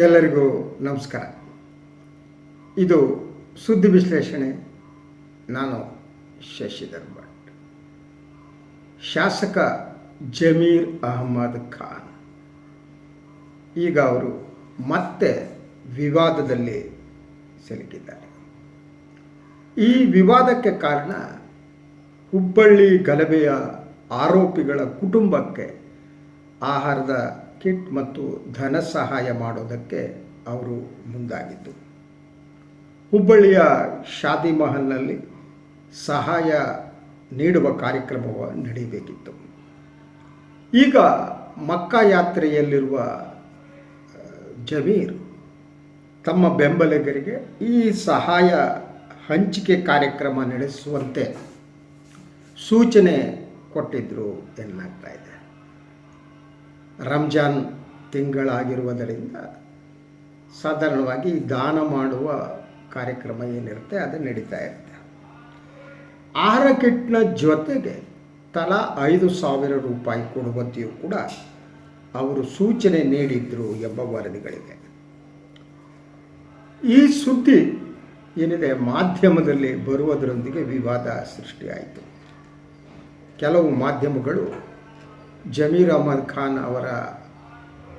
ಎಲ್ಲರಿಗೂ ನಮಸ್ಕಾರ. ಇದು ಸುದ್ದಿ ವಿಶ್ಲೇಷಣೆ. ನಾನು ಶಶಿಧರ್ ಭಟ್. ಶಾಸಕ ಜಮೀರ್ ಅಹಮದ್ ಖಾನ್. ಈಗ ಅವರು ಮತ್ತೆ ವಿವಾದದಲ್ಲಿ ಸಿಲುಕಿದ್ದಾರೆ. ಈ ವಿವಾದಕ್ಕೆ ಕಾರಣ ಹುಬ್ಬಳ್ಳಿ ಗಲಭೆಯ ಆರೋಪಿಗಳ ಕುಟುಂಬಕ್ಕೆ ಆಹಾರದ ಕಿಟ್ ಮತ್ತು ಧನ ಸಹಾಯ ಮಾಡೋದಕ್ಕೆ ಅವರು ಮುಂದಾಗಿದ್ದು. ಹುಬ್ಬಳ್ಳಿಯ ಶಾದಿ ಮಹಲ್ನಲ್ಲಿ ಸಹಾಯ ನೀಡುವ ಕಾರ್ಯಕ್ರಮವು ನಡೀಬೇಕಿತ್ತು ಈಗ ಮಕ್ಕಾ ಯಾತ್ರೆಯಲ್ಲಿರುವ ಜಮೀರ್ ತಮ್ಮ ಬೆಂಬಲಿಗರಿಗೆ ಈ ಸಹಾಯ ಹಂಚಿಕೆ ಕಾರ್ಯಕ್ರಮ ನಡೆಸುವಂತೆ ಸೂಚನೆ ಕೊಟ್ಟಿದ್ದರು ಎನ್ನಲಾಗ್ತಾ ಇದೆ. ರಂಜಾನ್ ತಿಂಗಳಾಗಿರುವುದರಿಂದ ಸಾಧಾರಣವಾಗಿ ದಾನ ಮಾಡುವ ಕಾರ್ಯಕ್ರಮ ಏನಿರುತ್ತೆ, ಅದು ನಡೀತಾ ಇರುತ್ತೆ. ಆಹಾರ ಕಿಟ್ನ ಜೊತೆಗೆ ತಲಾ ಐದು ಸಾವಿರ ರೂಪಾಯಿ ಕೊಡುವಂತೆಯೂ ಕೂಡ ಅವರು ಸೂಚನೆ ನೀಡಿದ್ರು ಎಂಬ ವರದಿಗಳಿವೆ. ಈ ಸುದ್ದಿ ಏನಿದೆ, ಮಾಧ್ಯಮದಲ್ಲಿ ಬರುವುದರೊಂದಿಗೆ ವಿವಾದ ಸೃಷ್ಟಿಯಾಯಿತು. ಕೆಲವು ಮಾಧ್ಯಮಗಳು ಜಮೀರ್ ಅಹಮದ್ ಖಾನ್ ಅವರ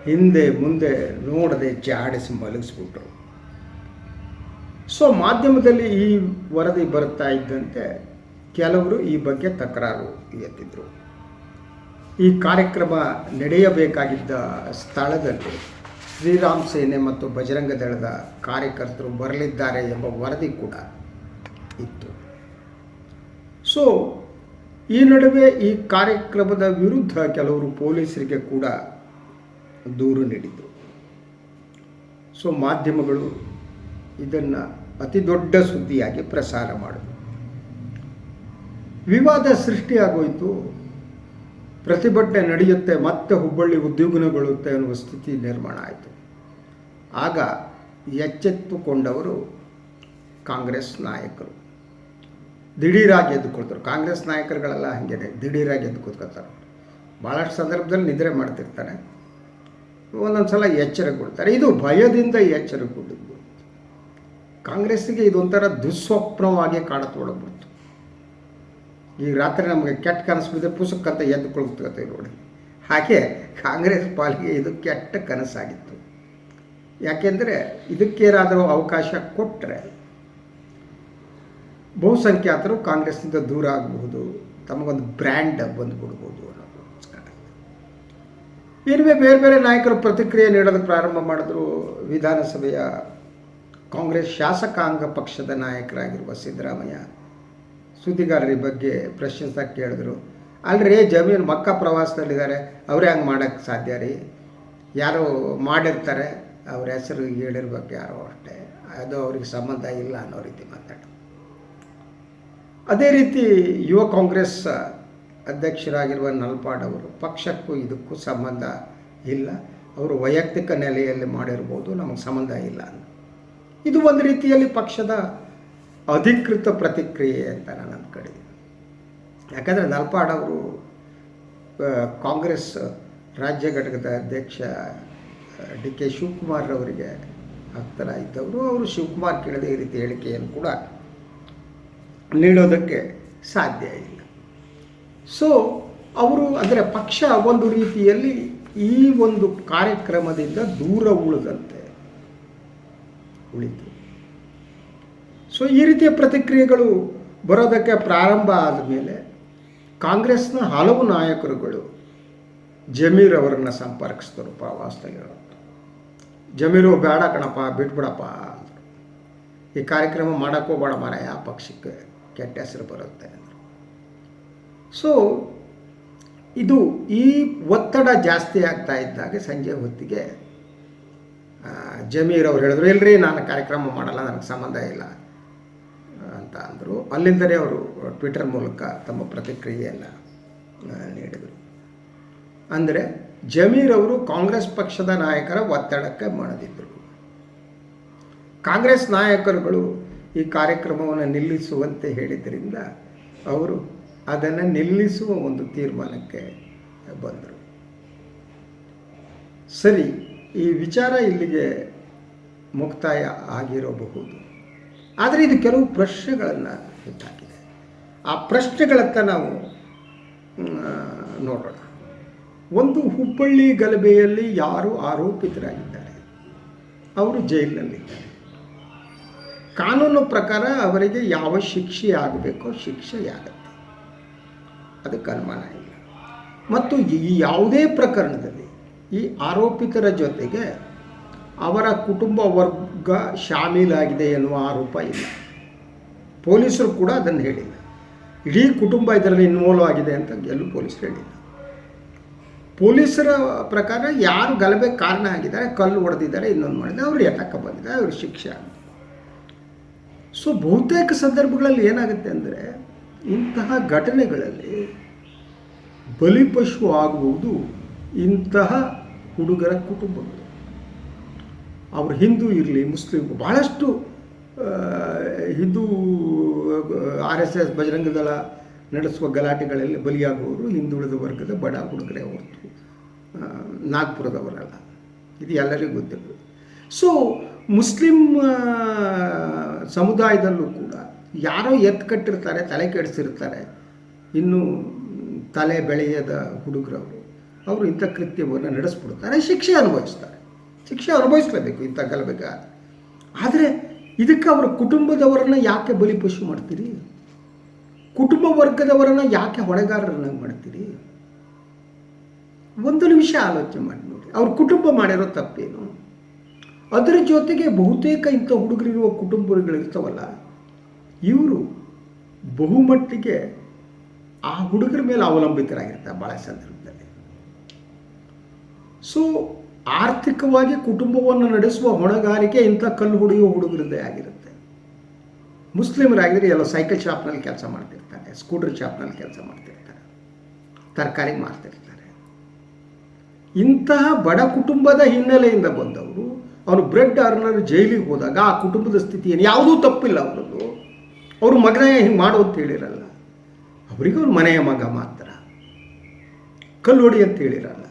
ಹಿಂದೆ ಮುಂದೆ ನೋಡದೆ ಜಾಡಿಸಿ ಮಲಗಿಸ್ಬಿಟ್ರು. ಸೊ ಮಾಧ್ಯಮದಲ್ಲಿ ಈ ವರದಿ ಬರ್ತಾ ಇದ್ದಂತೆ ಕೆಲವರು ಈ ಬಗ್ಗೆ ತಕರಾರು ಎತ್ತಿದ್ರು. ಈ ಕಾರ್ಯಕ್ರಮ ನಡೆಯಬೇಕಾಗಿದ್ದ ಸ್ಥಳದಲ್ಲಿ ಶ್ರೀರಾಮ್ ಸೇನೆ ಮತ್ತು ಬಜರಂಗ ದಳದ ಕಾರ್ಯಕರ್ತರು ಬರಲಿದ್ದಾರೆ ಎಂಬ ವರದಿ ಕೂಡ ಇತ್ತು. ಸೊ ಈ ನಡುವೆ ಈ ಕಾರ್ಯಕ್ರಮದ ವಿರುದ್ಧ ಕೆಲವರು ಪೊಲೀಸರಿಗೆ ಕೂಡ ದೂರು ನೀಡಿದರು. ಸೊ ಮಾಧ್ಯಮಗಳು ಇದನ್ನು ಅತಿ ದೊಡ್ಡ ಸುದ್ದಿಯಾಗಿ ಪ್ರಸಾರ ಮಾಡಿದರು. ವಿವಾದ ಸೃಷ್ಟಿಯಾಗೋಯಿತು. ಪ್ರತಿಭಟನೆ ನಡೆಯುತ್ತೆ, ಮತ್ತೆ ಹುಬ್ಬಳ್ಳಿ ಉದ್ಯೋಗಗೊಳ್ಳುತ್ತೆ ಅನ್ನುವ ಸ್ಥಿತಿ ನಿರ್ಮಾಣ ಆಯಿತು. ಆಗ ಎಚ್ಚೆತ್ತುಕೊಂಡವರು ಕಾಂಗ್ರೆಸ್ ನಾಯಕರು. ದಿಢೀರಾಗಿ ಎದ್ದು ಕೊಡ್ತಾರೆ ಕಾಂಗ್ರೆಸ್ ನಾಯಕರುಗಳೆಲ್ಲ ಹಾಗೇನೆ ದಿಢೀರಾಗಿ ಎದ್ದು ಕೂತ್ಕೊತಾರೆ ಭಾಳಷ್ಟು ಸಂದರ್ಭದಲ್ಲಿ ನಿದ್ರೆ ಮಾಡ್ತಿರ್ತಾರೆ. ಒಂದೊಂದು ಸಲ ಎಚ್ಚರಗೊಳ್ತಾರೆ ಇದು ಭಯದಿಂದ ಎಚ್ಚರಗೊಂಡಿದ್ದು ಕಾಂಗ್ರೆಸ್ಸಿಗೆ ಇದೊಂಥರ ದುಸ್ವಪ್ನವಾಗಿ ಕಾಡತೊಡಗ್ಬಿಡ್ತು ಈಗ ರಾತ್ರಿ ನಮಗೆ ಕೆಟ್ಟ ಕನಸು ಬಿದ್ದರೆ ಪುಸ್ತಕಂತ ಎದ್ದು ಕೊಳ್ತೇವೆ ನೋಡಿ. ಹಾಗೆ ಕಾಂಗ್ರೆಸ್ ಪಾಲಿಗೆ ಇದು ಕೆಟ್ಟ ಕನಸಾಗಿತ್ತು. ಯಾಕೆಂದರೆ ಇದಕ್ಕೇನಾದರೂ ಅವಕಾಶ ಕೊಟ್ಟರೆ ಬಹುಸಂಖ್ಯಾತರು ಕಾಂಗ್ರೆಸ್ನಿಂದ ದೂರ ಆಗಬಹುದು, ತಮಗೊಂದು ಬ್ರ್ಯಾಂಡ್ ಬಂದುಬಿಡ್ಬೋದು ಅನ್ನೋದಕ್ಕೋಸ್ಕರ. ಇರುವೆ ಬೇರೆ ಬೇರೆ ನಾಯಕರು ಪ್ರತಿಕ್ರಿಯೆ ನೀಡೋದಕ್ಕೆ ಪ್ರಾರಂಭ ಮಾಡಿದ್ರು ವಿಧಾನಸಭೆಯ ಕಾಂಗ್ರೆಸ್ ಶಾಸಕಾಂಗ ಪಕ್ಷದ ನಾಯಕರಾಗಿರುವ ಸಿದ್ದರಾಮಯ್ಯ. ಸುದ್ದಿಗಾರರ ಬಗ್ಗೆ ಪ್ರಶ್ನಿಸ್ತಾ ಕೇಳಿದ್ರು, ಅಲ್ರಿ ಜಮೀನು ಮಕ್ಕ ಪ್ರವಾಸದಲ್ಲಿದ್ದಾರೆ, ಅವರೇ ಹಂಗೆ ಮಾಡೋಕ್ಕೆ ಸಾಧ್ಯ ರೀ? ಯಾರು ಮಾಡಿರ್ತಾರೆ, ಅವ್ರ ಹೆಸರು ಹೇಳಿರ್ಬೇಕು ಯಾರೋ ಅಷ್ಟೇ ಅದು ಅವ್ರಿಗೆ ಸಂಬಂಧ ಇಲ್ಲ ಅನ್ನೋ ರೀತಿ ಮಾತಾಡೋದು ಅದೇ ರೀತಿ ಯುವ ಕಾಂಗ್ರೆಸ್ ಅಧ್ಯಕ್ಷರಾಗಿರುವ ನಲ್ಪಾಡ್ ಅವರು ಪಕ್ಷಕ್ಕೂ ಇದಕ್ಕೂ ಸಂಬಂಧ ಇಲ್ಲ. ಅವರು ವೈಯಕ್ತಿಕ ನೆಲೆಯಲ್ಲಿ ಮಾಡಿರ್ಬೋದು, ನಮಗೆ ಸಂಬಂಧ ಇಲ್ಲ ಅಂತ. ಇದು ಒಂದು ರೀತಿಯಲ್ಲಿ ಪಕ್ಷದ ಅಧಿಕೃತ ಪ್ರತಿಕ್ರಿಯೆ ಅಂತ ನಾನು ಅಂದ್ಕೊಂಡಿದ್ದೀನಿ ಯಾಕಂದರೆ ನಲ್ಪಾಡ್ ಅವರು ಕಾಂಗ್ರೆಸ್ ರಾಜ್ಯ ಘಟಕದ ಅಧ್ಯಕ್ಷ ಡಿ ಕೆ ಶಿವಕುಮಾರ್ ಅವರಿಗೆ ಹತ್ತಿರ ಇದ್ದವರು ಅವರು ಶಿವಕುಮಾರ್ ಕೇಳಿದ ಈ ರೀತಿ ಹೇಳಿಕೆಯನ್ನು ಕೂಡ ನೀಡೋದಕ್ಕೆ ಸಾಧ್ಯ ಇಲ್ಲ. ಸೊ ಅವರು ಅಂದರೆ ಪಕ್ಷ ಒಂದು ರೀತಿಯಲ್ಲಿ ಈ ಒಂದು ಕಾರ್ಯಕ್ರಮದಿಂದ ದೂರ ಉಳಿದಂತೆ ಉಳಿತು. ಸೊ ಈ ರೀತಿಯ ಪ್ರತಿಕ್ರಿಯೆಗಳು ಬರೋದಕ್ಕೆ ಪ್ರಾರಂಭ ಆದ ಮೇಲೆ ಕಾಂಗ್ರೆಸ್ನ ಹಲವು ನಾಯಕರುಗಳು ಜಮೀರ್ ಅವರನ್ನು ಸಂಪರ್ಕಿಸಿದರು ಪ್ರವಾಸದಲ್ಲಿರೋದು ಜಮೀರು ಬೇಡ ಕಣಪ್ಪ, ಬಿಟ್ಬಿಡಪ್ಪ ಈ ಕಾರ್ಯಕ್ರಮ ಮಾಡೋಕ್ಕೋಗ್ಬೇಡ ಮಾರಾಯ ಆ ಪಕ್ಷಕ್ಕೆ. ಕೆಟ್ಟ ಹೆಸರು ಬರುತ್ತೆ ಸೊ ಇದು ಈ ಒತ್ತಡ ಜಾಸ್ತಿ ಆಗ್ತಾ ಇದ್ದಾಗ ಸಂಜೆ ಹೊತ್ತಿಗೆ ಜಮೀರ್ ಅವ್ರು ಹೇಳಿದ್ರು ಇಲ್ಲರಿ ನಾನು ಕಾರ್ಯಕ್ರಮ ಮಾಡಲ್ಲ, ನನಗೆ ಸಂಬಂಧ ಇಲ್ಲ ಅಂತ ಅಂದರು. ಅಲ್ಲಿಂದಲೇ ಅವರು ಟ್ವಿಟರ್ ಮೂಲಕ ತಮ್ಮ ಪ್ರತಿಕ್ರಿಯೆಯನ್ನು ನೀಡಿದರು. ಅಂದರೆ ಜಮೀರ್ ಅವರು ಕಾಂಗ್ರೆಸ್ ಪಕ್ಷದ ನಾಯಕರ ಒತ್ತಡಕ್ಕೆ ಮಣಿದಿದ್ದರು ಕಾಂಗ್ರೆಸ್ ನಾಯಕರುಗಳು ಈ ಕಾರ್ಯಕ್ರಮವನ್ನು ನಿಲ್ಲಿಸುವಂತೆ ಹೇಳಿದ್ದರಿಂದ ಅವರು ಅದನ್ನು ನಿಲ್ಲಿಸುವ ಒಂದು ತೀರ್ಮಾನಕ್ಕೆ ಬಂದರು. ಸರಿ, ಈ ವಿಚಾರ ಇಲ್ಲಿಗೆ ಮುಕ್ತಾಯ ಆಗಿರಬಹುದು. ಆದರೆ ಇದು ಕೆಲವು ಪ್ರಶ್ನೆಗಳನ್ನು ಹೆಚ್ಚಾಗಿದೆ ಆ ಪ್ರಶ್ನೆಗಳತ್ತ ನಾವು ನೋಡೋಣ. ಒಂದು ಹುಬ್ಬಳ್ಳಿ ಗಲಭೆಯಲ್ಲಿ ಯಾರು ಆರೋಪಿತರಾಗಿದ್ದಾರೆ? ಅವರು ಜೈಲಿನಲ್ಲಿದ್ದಾರೆ. ಕಾನೂನು ಪ್ರಕಾರ ಅವರಿಗೆ ಯಾವ ಶಿಕ್ಷೆ ಆಗಬೇಕೋ ಆಗುತ್ತೆ. ಅದಕ್ಕೆ ಅನುಮಾನ ಇಲ್ಲ. ಮತ್ತು ಈ ಯಾವುದೇ ಪ್ರಕರಣದಲ್ಲಿ ಈ ಆರೋಪಿತರ ಜೊತೆಗೆ ಅವರ ಕುಟುಂಬ ವರ್ಗ ಶಾಮೀಲಾಗಿದೆ ಎನ್ನುವ ಆರೋಪ ಇಲ್ಲ. ಪೊಲೀಸರು ಕೂಡ ಅದನ್ನು ಹೇಳಿಲ್ಲ. ಇಡೀ ಕುಟುಂಬ ಇದರಲ್ಲಿ ಇನ್ವಾಲ್ವ್ ಆಗಿದೆ ಅಂತ ಎಲ್ಲೂ ಪೊಲೀಸರು ಹೇಳಿಲ್ಲ. ಪೊಲೀಸರ ಪ್ರಕಾರ ಯಾರು ಗಲಭೆ ಕಾರಣ ಆಗಿದ್ದಾರೆ, ಕಲ್ಲು ಹೊಡೆದಿದ್ದಾರೆ, ಇನ್ನೊಂದು ಮಾಡಿದ್ದಾರೆ, ಅವರು ಎಟಕ್ಕೆ ಬಂದಿದ್ದಾರೆ ಅವ್ರ ಶಿಕ್ಷೆ ಆಗಿದೆ. ಸೊ ಬಹುತೇಕ ಸಂದರ್ಭಗಳಲ್ಲಿ ಏನಾಗುತ್ತೆ ಅಂದರೆ ಇಂತಹ ಘಟನೆಗಳಲ್ಲಿ ಬಲಿಪಶು ಆಗುವುದು ಇಂತಹ ಹುಡುಗರ ಕುಟುಂಬಗಳು. ಅವರು ಹಿಂದೂ ಇರಲಿ, ಮುಸ್ಲಿಂ, ಬಹಳಷ್ಟು Hindu, R S S Bajrang Dal ನಡೆಸುವ ಗಲಾಟೆಗಳಲ್ಲಿ ಬಲಿಯಾಗುವವರು ಹಿಂದುಳಿದ ವರ್ಗದ ಬಡ ಹುಡುಗರೇ ಹೊರತು ನಾಗ್ಪುರದವರಲ್ಲ. ಇದು ಎಲ್ಲರಿಗೂ ಗೊತ್ತಿರೋದು ಸೊ ಮುಸ್ಲಿಂ ಸಮುದಾಯದಲ್ಲೂ ಕೂಡ ಯಾರೋ ಎತ್ತು ಕಟ್ಟಿರ್ತಾರೆ, ತಲೆ ಕೆಡಿಸಿರ್ತಾರೆ. ಇನ್ನು ತಲೆ ಬೆಳೆಯದ ಹುಡುಗರವರು, ಅವರು ಇಂಥ ಕೃತ್ಯವನ್ನು ನಡೆಸ್ಬಿಡ್ತಾರೆ, ಶಿಕ್ಷೆ ಅನುಭವಿಸ್ತಾರೆ. ಶಿಕ್ಷೆ ಅನುಭವಿಸ್ಲೇಬೇಕು ಇಂಥ ಗಲಭೆಗ. ಆದರೆ ಇದಕ್ಕೆ ಅವರ ಕುಟುಂಬದವರನ್ನು ಯಾಕೆ ಬಲಿಪಶು ಮಾಡ್ತೀರಿ? ಕುಟುಂಬ ವರ್ಗದವರನ್ನು ಯಾಕೆ ಹೊಣೆಗಾರರನ್ನಾಗಿ ಮಾಡ್ತೀರಿ? ಒಂದು ನಿಮಿಷ ಆಲೋಚನೆ ಮಾಡಿ ನೋಡಿ. ಅವ್ರ ಕುಟುಂಬ ಮಾಡಿರೋ ತಪ್ಪೇನು? ಅದರ ಜೊತೆಗೆ ಬಹುತೇಕ ಇಂಥ ಹುಡುಗರಿರುವ ಕುಟುಂಬಗಳಿರ್ತಾವಲ್ಲ ಇವರು ಬಹುಮಟ್ಟಿಗೆ ಆ ಹುಡುಗರ ಮೇಲೆ ಅವಲಂಬಿತರಾಗಿರ್ತಾರೆ ಭಾಳ ಸಂದರ್ಭದಲ್ಲಿ. ಸೊ ಆರ್ಥಿಕವಾಗಿ ಕುಟುಂಬವನ್ನು ನಡೆಸುವ ಹೊಣೆಗಾರಿಕೆ ಇಂಥ ಕಲ್ಲು ಹೊಡೆಯುವ ಹುಡುಗರದ್ದೇ ಆಗಿರುತ್ತೆ. ಮುಸ್ಲಿಮರಾಗಿದ್ರೆ ಎಲ್ಲ ಸೈಕಲ್ ಶಾಪ್ನಲ್ಲಿ ಕೆಲಸ ಮಾಡ್ತಿರ್ತಾರೆ, ಸ್ಕೂಟರ್ ಶಾಪ್ನಲ್ಲಿ ಕೆಲಸ ಮಾಡ್ತಿರ್ತಾರೆ, ತರಕಾರಿ ಮಾರ್ತಿರ್ತಾರೆ. ಇಂತಹ ಬಡ ಕುಟುಂಬದ ಹಿನ್ನೆಲೆಯಿಂದ ಬಂದವರು ಅವನು ಬ್ರೆಡ್ ಅರ್ನರ್ ಜೈಲಿಗೆ ಹೋದಾಗ ಆ ಕುಟುಂಬದ ಸ್ಥಿತಿ ಏನು? ಯಾವುದೂ ತಪ್ಪಿಲ್ಲ ಅವರದ್ದು ಅವರು ಮಗನೇ ಹಿಂಗೆ ಮಾಡು ಅಂತ ಹೇಳಿರಲ್ಲ. ಅವರಿಗೆ ಅವ್ರ ಮನೆಯ ಮಗ ಮಾತ್ರ. ಕಲ್ಲು ಹೊಡಿ ಅಂತ ಹೇಳಿರಲ್ಲ.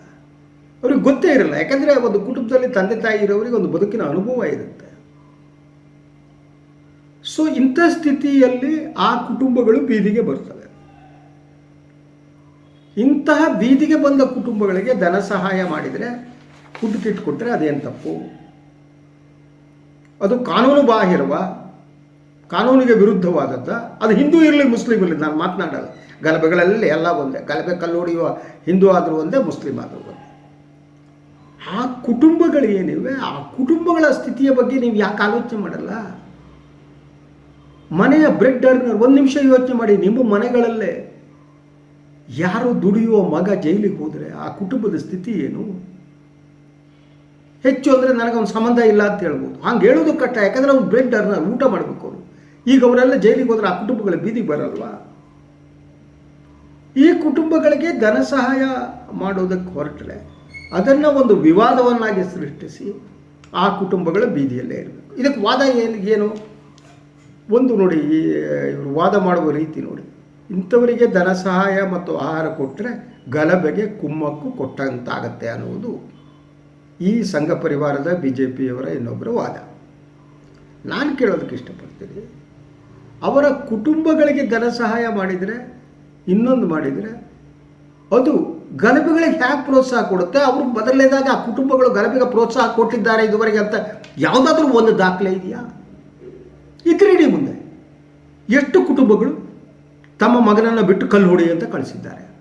ಅವ್ರಿಗೆ ಗೊತ್ತೇ ಇರಲ್ಲ. ಯಾಕಂದರೆ ಒಂದು ಕುಟುಂಬದಲ್ಲಿ ತಂದೆ ತಾಯಿ ಇರೋರಿಗೆ ಒಂದು ಬದುಕಿನ ಅನುಭವ ಇರುತ್ತೆ. ಸೊ ಇಂಥ ಸ್ಥಿತಿಯಲ್ಲಿ ಆ ಕುಟುಂಬಗಳು ಬೀದಿಗೆ ಬರ್ತವೆ. ಇಂತಹ ಬೀದಿಗೆ ಬಂದ ಕುಟುಂಬಗಳಿಗೆ ಧನ ಸಹಾಯ ಮಾಡಿದರೆ ಫುಡ್ ಕಿಟ್ ಕೊಟ್ಟರೆ ಅದೇನು ತಪ್ಪು? ಅದು ಕಾನೂನು ಬಾಹಿರವ, ಕಾನೂನಿಗೆ ವಿರುದ್ಧವಾದದ್ದ. ಅದು ಹಿಂದೂ ಇರಲಿ, ಮುಸ್ಲಿಂ ಇರಲಿ, ನಾನು ಮಾತನಾಡಲ್ಲ. ಗಲಭೆಗಳಲ್ಲಿ ಎಲ್ಲ ಒಂದೇ. ಗಲಭೆ ಕಲ್ಲು ಹಿಂದೂ ಆದರೂ ಒಂದೇ, ಮುಸ್ಲಿಂ ಆದರೂ ಒಂದೇ. ಆ ಕುಟುಂಬಗಳು ಏನಿವೆ, ಆ ಕುಟುಂಬಗಳ ಸ್ಥಿತಿಯ ಬಗ್ಗೆ ನೀವು ಯಾಕೆ ಆಲೋಚನೆ ಮಾಡಲ್ಲ? ಮನೆಯ ಬ್ರೆಡ್ ಅರ್ನರ್, ಒಂದು ನಿಮಿಷ ಯೋಚನೆ ಮಾಡಿ, ನಿಮ್ಮ ಮನೆಗಳಲ್ಲೇ ಯಾರು ದುಡಿಯುವ ಮಗ ಜೈಲಿಗೆ ಹೋದರೆ ಆ ಕುಟುಂಬದ ಸ್ಥಿತಿ ಏನು? ಹೆಚ್ಚು ಅಂದರೆ ನನಗೊಂದು ಸಂಬಂಧ ಇಲ್ಲ ಅಂತ ಹೇಳ್ಬೋದು. ಹಂಗೆ ಹೇಳೋದು ಕಟ್ಟ ಯಾಕಂದರೆ ಅವ್ನು ಬ್ರೆಡ್ ಅರ್ನರ್ ಊಟ ಮಾಡಬೇಕು ಅವರು. ಈಗ ಅವರೆಲ್ಲ ಜೈಲಿಗೆ ಹೋದ್ರೆ ಆ ಕುಟುಂಬಗಳ ಬೀದಿಗೆ ಬರಲ್ವಾ? ಈ ಕುಟುಂಬಗಳಿಗೆ ಧನ ಸಹಾಯ ಮಾಡೋದಕ್ಕೆ ಹೊರಟ್ರೆ ಅದನ್ನು ಒಂದು ವಿವಾದವನ್ನಾಗಿ ಸೃಷ್ಟಿಸಿ ಆ ಕುಟುಂಬಗಳ ಬೀದಿಯಲ್ಲೇ ಇರಬೇಕು. ಇದಕ್ಕೆ ವಾದ ಏನು ಏನು? ಒಂದು ನೋಡಿ, ಈ, ಇವರು ವಾದ ಮಾಡುವ ರೀತಿ ನೋಡಿ. ಇಂಥವರಿಗೆ ಧನ ಸಹಾಯ ಮತ್ತು ಆಹಾರ ಕೊಟ್ಟರೆ ಗಲಭೆಗೆ ಕುಮ್ಮಕ್ಕು ಕೊಟ್ಟಂತಾಗತ್ತೆ ಅನ್ನುವುದು ಈ ಸಂಘ ಪರಿವಾರದ ಬಿ ಜೆ ಪಿಯವರ ಇನ್ನೊಬ್ಬರ ವಾದ. ನಾನು ಕೇಳೋದಕ್ಕೆ ಇಷ್ಟಪಡ್ತೀನಿ. ಅವರ ಕುಟುಂಬಗಳಿಗೆ ಧನ ಸಹಾಯ ಮಾಡಿದರೆ, ಇನ್ನೊಂದು ಮಾಡಿದರೆ, ಅದು ಗಲಭೆಗಳಿಗೆ ಹ್ಯಾಕ್ ಪ್ರೋತ್ಸಾಹ ಕೊಡುತ್ತೆ. ಅವರು ಬದಲೇದಾಗ ಆ ಕುಟುಂಬಗಳು ಗಲಭೆಗೆ ಪ್ರೋತ್ಸಾಹ ಕೊಟ್ಟಿದ್ದಾರೆ ಇದುವರೆಗೆ ಅಂತ ಯಾವುದಾದ್ರೂ ಒಂದು ದಾಖಲೆ ಇದೆಯಾ? ಇದ್ರೆ ಇಡೀ ಮುಂದೆ ಎಷ್ಟು ಕುಟುಂಬಗಳು ತಮ್ಮ ಮಗನನ್ನು ಬಿಟ್ಟು ಕಲ್ಲು ಹೊಡಿ ಅಂತ ಕಳಿಸಿದ್ದಾರೆ.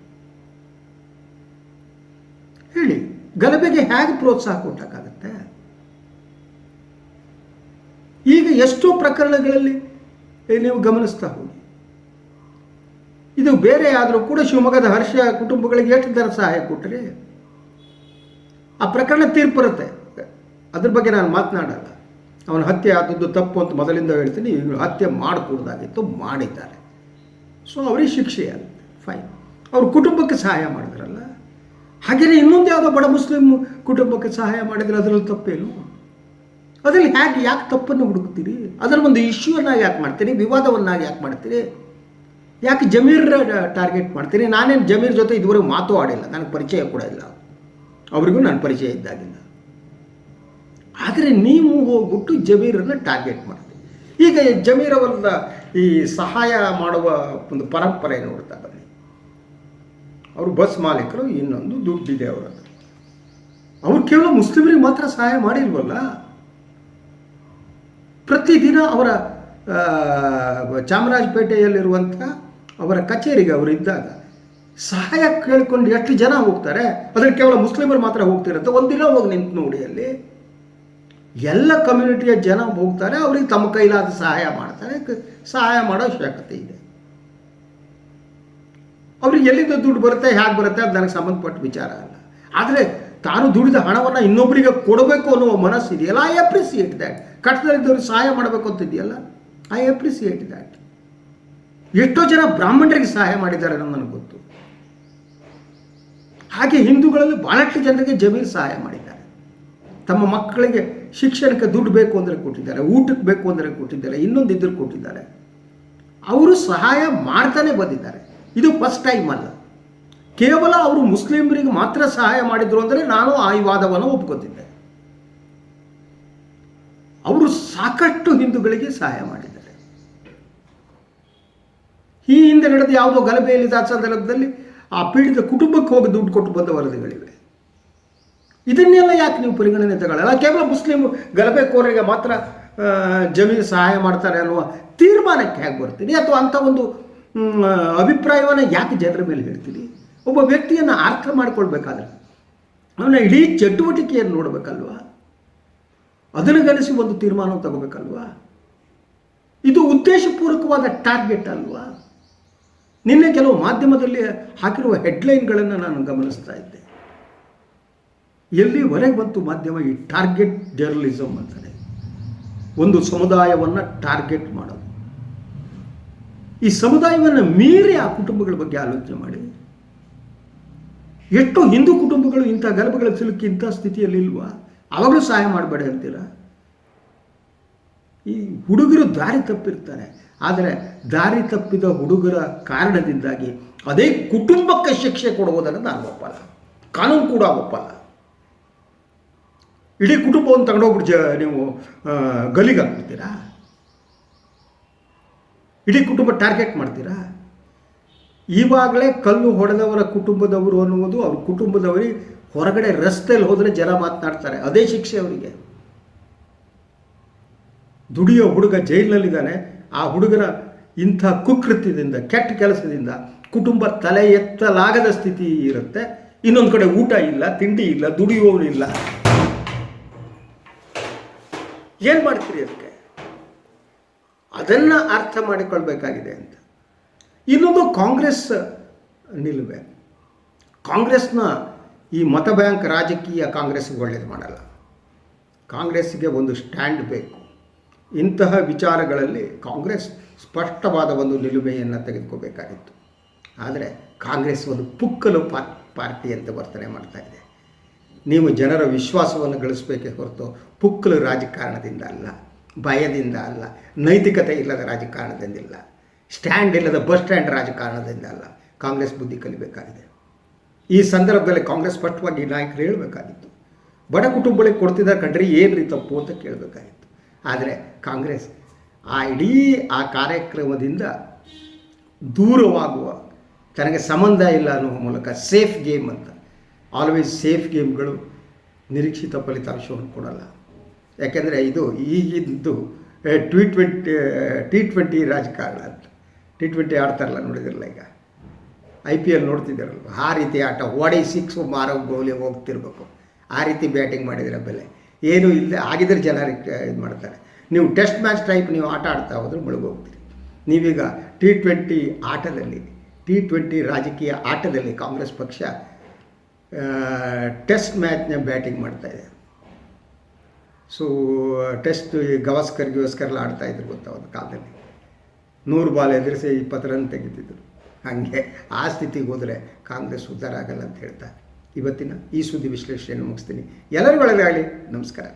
ಗಲಭೆಗೆ ಹೇಗೆ ಪ್ರೋತ್ಸಾಹ ಕೊಟ್ಟಕ್ಕಾಗತ್ತೆ ಈಗ ಎಷ್ಟೋ ಪ್ರಕರಣಗಳಲ್ಲಿ ನೀವು ಗಮನಿಸ್ತಾ ಹೋಗಿ. ಇದು ಬೇರೆ ಆದರೂ ಕೂಡ ಶಿವಮೊಗ್ಗದ ಹರ್ಷ ಕುಟುಂಬಗಳಿಗೆ ಎಷ್ಟು ದರ ಸಹಾಯ ಕೊಟ್ಟರೆ ಆ ಪ್ರಕರಣ ತೀರ್ಪಿರುತ್ತೆ. ಅದ್ರ ಬಗ್ಗೆ ನಾನು ಮಾತನಾಡಲ್ಲ. ಅವನ ಹತ್ಯೆ ಆದದ್ದು ತಪ್ಪು ಅಂತ ಮೊದಲಿಂದ ಹೇಳ್ತೀನಿ. ಹತ್ಯೆ ಮಾಡಕೂಡ್ದಾಗಿತ್ತು, ಮಾಡಿದ್ದಾರೆ. ಸೊ ಅವರಿಗೆ ಶಿಕ್ಷೆ ಆಗುತ್ತೆ. ಫೈನ್ ಅವ್ರ ಕುಟುಂಬಕ್ಕೆ ಸಹಾಯ ಮಾಡಿದ್ರಲ್ಲ? ಹಾಗೆಯೇ ಇನ್ನೊಂದು ಯಾವುದೋ ಬಡ ಮುಸ್ಲಿಂ ಕುಟುಂಬಕ್ಕೆ ಸಹಾಯ ಮಾಡಿದರೆ ಅದರಲ್ಲಿ ತಪ್ಪೇನು? ಅದರಲ್ಲಿ ಹೇಗೆ, ಯಾಕೆ ತಪ್ಪನ್ನು ಹುಡುಕ್ತೀರಿ? ಅದರ ಒಂದು ಇಶ್ಯೂವನ್ನಾಗಿ ಯಾಕೆ ಮಾಡ್ತೀರಿ? ವಿವಾದವನ್ನಾಗಿ ಯಾಕೆ ಮಾಡ್ತೀರಿ? ಯಾಕೆ ಜಮೀರ್ ಟಾರ್ಗೆಟ್ ಮಾಡ್ತೀರಿ? ನಾನೇನು ಜಮೀರ್ ಜೊತೆ ಇದುವರೆಗೂ ಮಾತು ಆಡಿಲ್ಲ, ನನಗೆ ಪರಿಚಯ ಕೂಡ ಇಲ್ಲ. ಅವರಿಗೂ ನನ್ನ ಪರಿಚಯ ಇದ್ದಾಗಿಲ್ಲ. ಆದರೆ ನೀವು ಹೋಗ್ಬಿಟ್ಟು ಜಮೀರನ್ನು ಟಾರ್ಗೆಟ್ ಮಾಡ್ತೀವಿ ಈಗ ಜಮೀರ್ ಅವರ ಈ ಸಹಾಯ ಮಾಡುವ ಒಂದು ಪರಂಪರೆ ನೋಡ್ತಾ ಅವರು ಬಸ್ ಮಾಲೀಕರು, ಇನ್ನೊಂದು ದುಡ್ಡಿದೆ ಅವರ ಅವರು ಕೇವಲ ಮುಸ್ಲಿಮರಿಗೆ ಮಾತ್ರ ಸಹಾಯ ಮಾಡಿಲ್ವಲ್ಲ? ಪ್ರತಿದಿನ ಅವರ ಚಾಮರಾಜಪೇಟೆಯಲ್ಲಿರುವಂಥ ಅವರ ಕಚೇರಿಗೆ ಅವರು ಇದ್ದಾಗ ಸಹಾಯ ಕೇಳಿಕೊಂಡು ಎಷ್ಟು ಜನ ಹೋಗ್ತಾರೆ? ಅದಕ್ಕೆ ಕೇವಲ ಮುಸ್ಲಿಮರು ಮಾತ್ರ ಹೋಗ್ತಿರುತ್ತೆ ಒಂದಿನ ಹೋಗಿ ನಿಂತು ನೋಡಿ ಅಲ್ಲಿ. ಎಲ್ಲ ಕಮ್ಯುನಿಟಿಯ ಜನ ಹೋಗ್ತಾರೆ. ಅವ್ರಿಗೆ ತಮ್ಮ ಕೈಲಾದ ಸಹಾಯ ಮಾಡ್ತಾರೆ. ಸಹಾಯ ಮಾಡೋ ಅವಶ್ಯಕತೆ ಇದೆ. ಅವ್ರಿಗೆ ಎಲ್ಲಿಂದ ದುಡ್ಡು ಬರುತ್ತೆ ಹೇಗೆ ಬರುತ್ತೆ ಅದು ನನಗೆ ಸಂಬಂಧಪಟ್ಟ ವಿಚಾರ ಅಲ್ಲ. ಆದರೆ ತಾನು ದುಡಿದ ಹಣವನ್ನು ಇನ್ನೊಬ್ಬರಿಗೆ ಕೊಡಬೇಕು ಅನ್ನುವ ಮನಸ್ಸು ಇದೆಯಲ್ಲ ಐ ಅಪ್ರಿಸಿಯೇಟ್ ದ್ಯಾಟ್ ಕಟ್ಟದಲ್ಲಿದ್ದವ್ರಿಗೆ ಸಹಾಯ ಮಾಡಬೇಕು ಅಂತ ಇದೆಯಲ್ಲ ಐ ಅಪ್ರಿಸಿಯೇಟ್ ದ್ಯಾಟ್ ಎಷ್ಟೋ ಜನ ಬ್ರಾಹ್ಮಣರಿಗೆ ಸಹಾಯ ಮಾಡಿದ್ದಾರೆ ಅನ್ನೋದು ನನಗೆ ಗೊತ್ತು. ಹಾಗೆ ಹಿಂದೂಗಳಲ್ಲಿ ಭಾಳಷ್ಟು ಜನರಿಗೆ ಜಮೀನು ಸಹಾಯ ಮಾಡಿದ್ದಾರೆ. ತಮ್ಮ ಮಕ್ಕಳಿಗೆ ಶಿಕ್ಷಣಕ್ಕೆ ದುಡ್ಡು ಬೇಕು ಅಂದರೆ ಕೊಟ್ಟಿದ್ದಾರೆ, ಊಟಕ್ಕೆ ಬೇಕು ಅಂದರೆ ಕೊಟ್ಟಿದ್ದಾರೆ ಇನ್ನೊಂದು ಇದ್ರೂ ಕೊಟ್ಟಿದ್ದಾರೆ. ಅವರು ಸಹಾಯ ಮಾಡ್ತಾನೆ ಬಂದಿದ್ದಾರೆ. ಇದು ಫಸ್ಟ್ ಟೈಮ್ ಅಲ್ಲ. ಕೇವಲ ಅವರು ಮುಸ್ಲಿಮರಿಗೆ ಮಾತ್ರ ಸಹಾಯ ಮಾಡಿದ್ರು ಅಂದರೆ ನಾನು ಆ ವಿವಾದವನ್ನು ವಾದವನ್ನು ಒಪ್ಕೋತಿದ್ದೆ. ಅವರು ಸಾಕಷ್ಟು ಹಿಂದೂಗಳಿಗೆ ಸಹಾಯ ಮಾಡಿದ್ದಾರೆ. ಈ ಹಿಂದೆ ನಡೆದ ಯಾವುದೋ ಗಲಭೆಯಲ್ಲಿ ಸಂದರ್ಭದಲ್ಲಿ ಆ ಪೀಡಿತ ಕುಟುಂಬಕ್ಕೆ ಹೋಗಿ ದುಡ್ಡು ಕೊಟ್ಟು ಬಂದ ವರದಿಗಳಿವೆ. ಇದನ್ನೆಲ್ಲ ಯಾಕೆ ನೀವು ಪರಿಗಣನೆ ತಗೊಳ್ಳಲ್ಲ? ಕೇವಲ ಮುಸ್ಲಿಂ ಗಲಭೆಕೋರರಿಗೆ ಮಾತ್ರ ಜಮೀನು ಸಹಾಯ ಮಾಡ್ತಾರೆ ಅನ್ನುವ ತೀರ್ಮಾನಕ್ಕೆ ಹೇಗೆ ಬರ್ತೀನಿ ಅಥವಾ ಅಂಥ ಒಂದು ಅಭಿಪ್ರಾಯವನ್ನು ಯಾಕೆ ಜನರ ಮೇಲೆ ಹೇಳ್ತೀರಿ? ಒಬ್ಬ ವ್ಯಕ್ತಿಯನ್ನು ಅರ್ಥ ಮಾಡಿಕೊಳ್ಬೇಕಾದ್ರೆ, ಅವನ ಇಡೀ ಚಟುವಟಿಕೆಯನ್ನು ನೋಡಬೇಕಲ್ವಾ? ಅದನ್ನು ಗಣಿಸಿ ಒಂದು ತೀರ್ಮಾನ ತಗೋಬೇಕಲ್ವಾ? ಇದು ಉದ್ದೇಶಪೂರ್ವಕವಾದ ಟಾರ್ಗೆಟ್ ಅಲ್ವಾ? ನಿನ್ನೆ ಕೆಲವು ಮಾಧ್ಯಮದಲ್ಲಿ ಹಾಕಿರುವ ಹೆಡ್ಲೈನ್ಗಳನ್ನು ನಾನು ಗಮನಿಸ್ತಾ ಇದ್ದೆ. ಎಲ್ಲಿವರೆಗೆ ಬಂತು ಮಾಧ್ಯಮ ಈ ಟಾರ್ಗೆಟ್ ಜರ್ನಲಿಸಮ್ ಅಂತಾರೆ ಒಂದು ಸಮುದಾಯವನ್ನು ಟಾರ್ಗೆಟ್ ಮಾಡೋದು. ಈ ಸಮುದಾಯವನ್ನು ಮೀರಿ ಆ ಕುಟುಂಬಗಳ ಬಗ್ಗೆ ಆಲೋಚನೆ ಮಾಡಿ ಎಷ್ಟೋ ಹಿಂದೂ ಕುಟುಂಬಗಳು ಇಂಥ ಗಲಭೆಗಳ ಸಿಲುಕಿ ಇಂಥ ಸ್ಥಿತಿಯಲ್ಲಿ ಇಲ್ವಾ? ಅವಾಗಲೂ ಸಹಾಯ ಮಾಡಬೇಡ ಅಂತೀರಾ? ಈ ಹುಡುಗರು ದಾರಿ ತಪ್ಪಿರ್ತಾರೆ. ಆದರೆ ದಾರಿ ತಪ್ಪಿದ ಹುಡುಗರ ಕಾರಣದಿಂದಾಗಿ ಅದೇ ಕುಟುಂಬಕ್ಕೆ ಶಿಕ್ಷೆ ಕೊಡುವುದನ್ನು ನಾನು ಒಪ್ಪಲ್ಲ. ಕಾನೂನು ಕೂಡ ಒಪ್ಪಲ್ಲ. ಇಡೀ ಕುಟುಂಬವನ್ನು ತಗೊಂಡೋಗ್ಬಿಟ್ಟು ಜ ನೀವು ಗಲಿಗಾಗ್ಬಿಡ್ತೀರಾ ಇಡೀ ಕುಟುಂಬ ಟಾರ್ಗೆಟ್ ಮಾಡ್ತೀರಾ? ಈವಾಗಲೇ ಕಲ್ಲು ಹೊಡೆದವರ ಕುಟುಂಬದವರು ಅನ್ನುವುದು ಅವ್ರ ಕುಟುಂಬದವರಿಗೆ ಹೊರಗಡೆ ರಸ್ತೆಯಲ್ಲಿ ಹೋದರೆ ಜನ ಮಾತನಾಡ್ತಾರೆ. ಅದೇ ಶಿಕ್ಷೆ ಅವರಿಗೆ. ದುಡಿಯೋ ಹುಡುಗ ಜೈಲಿನಲ್ಲಿದ್ದಾನೆ. ಆ ಹುಡುಗನ ಇಂಥ ಕುಕೃತ್ಯದಿಂದ, ಕೆಟ್ಟ ಕೆಲಸದಿಂದ ಕುಟುಂಬ ತಲೆ ಎತ್ತಲಾಗದ ಸ್ಥಿತಿ ಇರುತ್ತೆ. ಇನ್ನೊಂದು ಕಡೆ ಊಟ ಇಲ್ಲ, ತಿಂಡಿ ಇಲ್ಲ ದುಡಿಯೋನಿಲ್ಲ ಏನು ಮಾಡ್ತೀರಿ ಅದಕ್ಕೆ? ಅದನ್ನು ಅರ್ಥ ಮಾಡಿಕೊಳ್ಬೇಕಾಗಿದೆ ಅಂತ. ಇನ್ನೊಂದು ಕಾಂಗ್ರೆಸ್ ನಿಲುವೆ. ಕಾಂಗ್ರೆಸ್ನ ಈ ಮತ ಬ್ಯಾಂಕ್ ರಾಜಕೀಯ ಕಾಂಗ್ರೆಸ್ಗೆ ಒಳ್ಳೇದು ಮಾಡಲ್ಲ. ಕಾಂಗ್ರೆಸ್ಗೆ ಒಂದು ಸ್ಟ್ಯಾಂಡ್ ಬೇಕು. ಇಂತಹ ವಿಚಾರಗಳಲ್ಲಿ ಕಾಂಗ್ರೆಸ್ ಸ್ಪಷ್ಟವಾದ ಒಂದು ನಿಲುವೆಯನ್ನು ತೆಗೆದುಕೋಬೇಕಾಗಿತ್ತು ಆದರೆ ಕಾಂಗ್ರೆಸ್ ಒಂದು ಪುಕ್ಕಲು ಪಾರ್ಟಿ ಅಂತ ವರ್ತನೆ ಮಾಡ್ತಾ ಇದೆ. ನೀವು ಜನರ ವಿಶ್ವಾಸವನ್ನು ಗಳಿಸಬೇಕೇ ಹೊರತು ಪುಕ್ಕಲು ರಾಜಕಾರಣದಿಂದ ಅಲ್ಲ. ಭಯದಿಂದ ಅಲ್ಲ, ನೈತಿಕತೆ ಇಲ್ಲದ ರಾಜಕಾರಣದಿಂದಿಲ್ಲ ಸ್ಟ್ಯಾಂಡ್ ಇಲ್ಲದ ಬಸ್ ಸ್ಟ್ಯಾಂಡ್ ರಾಜಕಾರಣದಿಂದ ಅಲ್ಲ ಕಾಂಗ್ರೆಸ್ ಬುದ್ಧಿ ಕಲಿಬೇಕಾಗಿದೆ. ಈ ಸಂದರ್ಭದಲ್ಲಿ ಕಾಂಗ್ರೆಸ್ ಸ್ಪಷ್ಟವಾಗಿ ನಾಯಕರು ಹೇಳಬೇಕಾಗಿತ್ತು. ಬಡ ಕುಟುಂಬಗಳಿಗೆ ಕೊಡ್ತಿದ್ದಾರೆ ಏನು ರೀ ತಪ್ಪು ಅಂತ ಕೇಳಬೇಕಾಗಿತ್ತು. ಆದರೆ ಕಾಂಗ್ರೆಸ್ ಆ ಇಡೀ ಆ ಕಾರ್ಯಕ್ರಮದಿಂದ ದೂರವಾಗುವ, ತನಗೆ ಸಂಬಂಧ ಇಲ್ಲ ಅನ್ನುವ ಮೂಲಕ ಸೇಫ್ ಗೇಮ್ ಅಂತ ಆಲ್ವೇಸ್ ಸೇಫ್ ಗೇಮ್ಗಳು ನಿರೀಕ್ಷಿತ ಫಲಿತಾಂಶವನ್ನು ಕೊಡಲ್ಲ. ಯಾಕೆಂದರೆ ಇದು ಈಗಿದ್ದು ಟ್ವಿ ಟ್ವೆಂಟಿ ಟಿ ಟ್ವೆಂಟಿ ರಾಜಕಾರಣ ಅಂತ. ಟಿ ಟ್ವೆಂಟಿ ಆಡ್ತಾರಲ್ಲ ನೋಡಿದಿರಲ್ಲ ಈಗ? ಐ ಪಿ ಎಲ್ ನೋಡ್ತಿದ್ದಾರಲ್ವ? ಆ ರೀತಿ ಆಟ ಓಡಿ ಸಿಕ್ಸ್ ಮಾರೋ ಗೋಲಿ ಹೋಗ್ತಿರ್ಬೇಕು. ಆ ರೀತಿ ಬ್ಯಾಟಿಂಗ್ ಮಾಡಿದರೆ ಬೆಲೆ. ಏನೂ ಇಲ್ಲ, ಆಗಿದ್ರೆ ಜನ ಇದು ಮಾಡ್ತಾರೆ. ನೀವು ಟೆಸ್ಟ್ ಮ್ಯಾಚ್ ಟೈಪ್ ನೀವು ಆಟ ಆಡ್ತಾ ಹೋದ್ರೆ ಮುಳುಗೋಗ್ತೀರಿ. ನೀವೀಗ ಟಿ ಟ್ವೆಂಟಿ ಆಟದಲ್ಲಿ ಟಿ ಟ್ವೆಂಟಿ ರಾಜಕೀಯ ಆಟದಲ್ಲಿ ಕಾಂಗ್ರೆಸ್ ಪಕ್ಷ ಟೆಸ್ಟ್ ಮ್ಯಾಚ್ನ ಬ್ಯಾಟಿಂಗ್ ಮಾಡ್ತಾ ಇದೆ. ಸೊ ಟೆಸ್ಟ್ ಗವಾಸ್ಕರ್ ಗಿವಸ್ಕರ್ಲ್ಲ ಆಡ್ತಾ ಇದ್ರು ಗೊತ್ತಾ ಒಂದು ಕಾಲದಲ್ಲಿ. ನೂರು ಬಾಲ್ ಎದುರಿಸಿ ಇಪ್ಪತ್ತು ರನ್ ತೆಗಿತಿದ್ರು. ಹಾಗೆ ಆ ಸ್ಥಿತಿಗೆ ಹೋದರೆ ಕಾಂಗ್ರೆಸ್ ಉದ್ಧಾರ ಆಗಲ್ಲ ಅಂತ ಹೇಳ್ತಾ ಇವತ್ತಿನ ಈ ಸುದ್ದಿ ವಿಶ್ಲೇಷಣೆಯನ್ನು ಮುಗಿಸ್ತೀನಿ. ಎಲ್ಲರಿಗೂ ಒಳ್ಳೆಯದಾಗಲಿ. ನಮಸ್ಕಾರ.